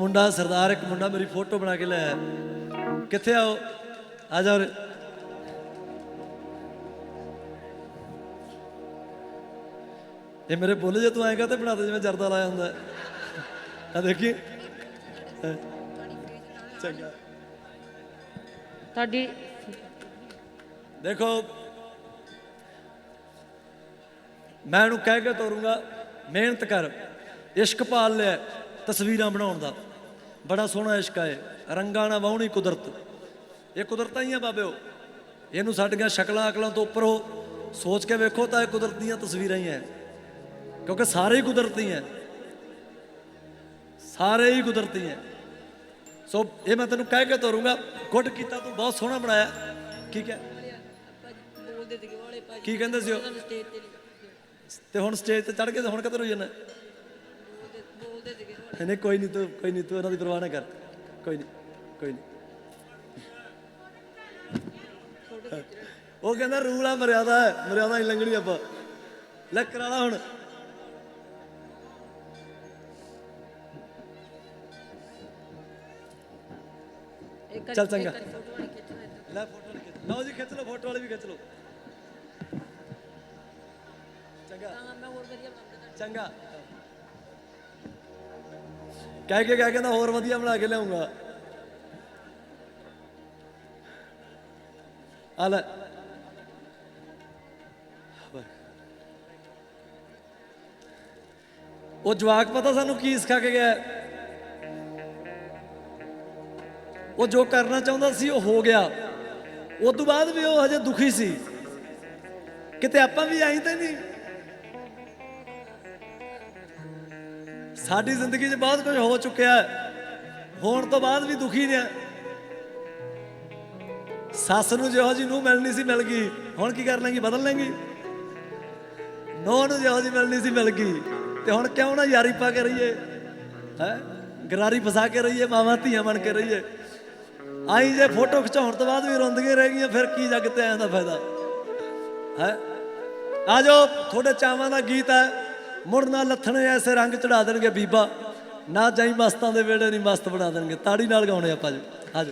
ਮੁੰਡਾ ਸਰਦਾਰ ਇੱਕ ਮੁੰਡਾ ਮੇਰੀ ਫੋਟੋ ਬਣਾ ਕੇ ਲਿਆਇਆ। ਕਿੱਥੇ ਆਓ ਆ ਜਾ। ਇਹ ਮੇਰੇ ਬੋਲੇ ਜੇ ਤੂੰ ਆਏਗਾ ਤੇ ਬਣਾ ਦੇ ਜਿਵੇਂ ਜਰਦਾ ਲਾਇਆ ਹੁੰਦਾ। ਆ ਦੇਖੀ। ਚੰਗਾ। ਤੁਹਾਡੀ ਦੇਖੋ ਮੈਂ ਉਹਨੂੰ ਕਹਿ ਕੇ ਤੋਰੂੰਗਾ ਮਿਹਨਤ ਕਰ ਇਸ਼ਕ ਪਾਲ ਲਿਆ। ਤਸਵੀਰਾਂ ਬਣਾਉਣ ਦਾ। ਬੜਾ ਸੋਹਣਾ ਇਸ਼ਕ ਹੈ ਰੰਗਾਂ ਨਾਲ ਵਾਹੁਣੀ ਕੁਦਰਤ। ਇਹ ਕੁਦਰਤਾਂ ਹੀ ਆ ਬਾਬਿਓ ਇਹਨੂੰ ਸਾਡੀਆਂ ਸ਼ਕਲਾਂ ਅਕਲਾਂ ਤੋਂ ਉੱਪਰ ਹੋ। ਸੋਚ ਕੇ ਵੇਖੋ ਤਾਂ ਇਹ ਕੁਦਰਤ ਦੀਆਂ ਤਸਵੀਰਾਂ ਹੀ ਹੈ ਕਿਉਂਕਿ ਸਾਰੇ ਹੀ ਕੁਦਰਤੀ ਹੈ ਸਾਰੇ ਹੀ ਕੁਦਰਤੀ ਹੈ ਸੋ ਇਹ ਮੈਂ ਤੈਨੂੰ ਕਹਿ ਕੇ ਤੋਰੂੰਗਾ, ਗੁੱਡ ਕੀਤਾ ਤੂੰ, ਬਹੁਤ ਸੋਹਣਾ ਬਣਾਇਆ। ਠੀਕ ਹੈ ਕੀ ਕਹਿੰਦੇ ਸੀ ਉਹ? ਤੇ ਹੁਣ ਸਟੇਜ ਤੇ ਚੜ ਕੇ ਹੁਣ ਕਿੱਧਰ ਹੋ ਜਾਣਾ ਨਹੀਂ ਕੋਈ ਨਹੀਂ ਤੂੰ ਕੋਈ ਨਹੀਂ ਤੂੰ ਇਹਨਾਂ ਦੀ ਪਰਵਾਹ ਨਾ ਕਰ। ਕੋਈ ਨਹੀਂ ਕੋਈ ਨਹੀਂ ਉਹ ਕਹਿੰਦਾ ਰੂਲ ਆ ਮਰਿਆਦਾ ਹੈ ਮਰਿਆਦਾ ਨਹੀਂ ਲੰਘਣੀ ਆਪਾਂ। ਲੈ ਕਰਾਲਾ ਹੁਣ। ਚੱਲ ਚੰਗਾ। ਲੈ ਫੋਟੋ ਲਓ ਜੀ ਖਿੱਚ ਲਓ ਫੋਟੋ ਵਾਲੀ ਵੀ ਖਿੱਚ ਲਓ। ਚੰਗਾ। ਚੰਗਾ। ਕਹਿ ਕੇ ਕਹਿ ਕਹਿੰਦਾ ਹੋਰ ਵਧੀਆ ਬਣਾ ਕੇ ਲਿਆਉਂਗਾ। ਆ ਉਹ ਜਵਾਕ ਪਤਾ ਸਾਨੂੰ ਕੀ ਸਿਖਾ ਕੇ ਗਿਆ? ਉਹ ਜੋ ਕਰਨਾ ਚਾਹੁੰਦਾ ਸੀ ਉਹ ਹੋ ਗਿਆ। ਉਸ ਤੋਂ ਬਾਅਦ ਵੀ ਉਹ ਹਜੇ ਦੁਖੀ ਸੀ। ਕਿਤੇ ਆਪਾਂ ਵੀ ਆਈ ਤਾਂ ਨਹੀਂ। ਸਾਡੀ ਜ਼ਿੰਦਗੀ 'ਚ ਬਹੁਤ ਕੁਝ ਹੋ ਚੁੱਕਿਆ ਹੈ। ਹੋਣ ਤੋਂ ਬਾਅਦ ਵੀ ਦੁਖੀ ਨੇ। ਸੱਸ ਨੂੰ ਜਿਹੋ ਜੀ ਨੂੰ ਮਿਲਣੀ ਸੀ, ਮਿਲ ਗਈ। ਹੁਣ ਕੀ ਕਰ ਲੈਂਗੀ? ਬਦਲ ਲੈਂਗੀ? ਨੌ ਨੂੰ ਜਿਹੋ ਜੀ ਮਿਲਣੀ ਸੀ, ਮਿਲ ਗਈ। ਤੇ ਹੁਣ ਕਿਉਂ ਨਾ ਯਾਰੀ ਪਾ ਕੇ ਰਹੀਏ? ਹੈ? ਗਰਾਰੀ ਫਸਾ ਕੇ ਰਹੀਏ, ਮਾਵਾਂ ਧੀਆਂ ਬਣ ਕੇ ਰਹੀਏ। ਆਈ ਜੇ ਫੋਟੋ ਖਿਚਾਉਣ ਤੋਂ ਬਾਅਦ ਵੀ ਰੋਂਦੀਆਂ ਰਹਿ ਗਈਆਂ ਫਿਰ ਕੀ ਜੱਗ ਤੇ ਆਇਆ ਦਾ ਫਾਇਦਾ? ਹੈ? ਆ ਜਾਓ, ਤੁਹਾਡੇ ਚਾਵਾਂ ਦਾ ਗੀਤ ਹੈ। ਮੁੜ ਨਾ ਲੱਥਣੇ ਐਸੇ ਰੰਗ ਚੜਾ ਦੇਣਗੇ ਬੀਬਾ। ਨਾ ਜਾਈ ਮਸਤਾਂ ਦੇ ਵੇੜੇ ਨਹੀਂ ਮਸਤ ਬਣਾ ਦੇਣਗੇ। ਤਾੜੀ ਨਾਲ ਗਾਉਣੇ ਆਪਾਂ ਜੀ ਆ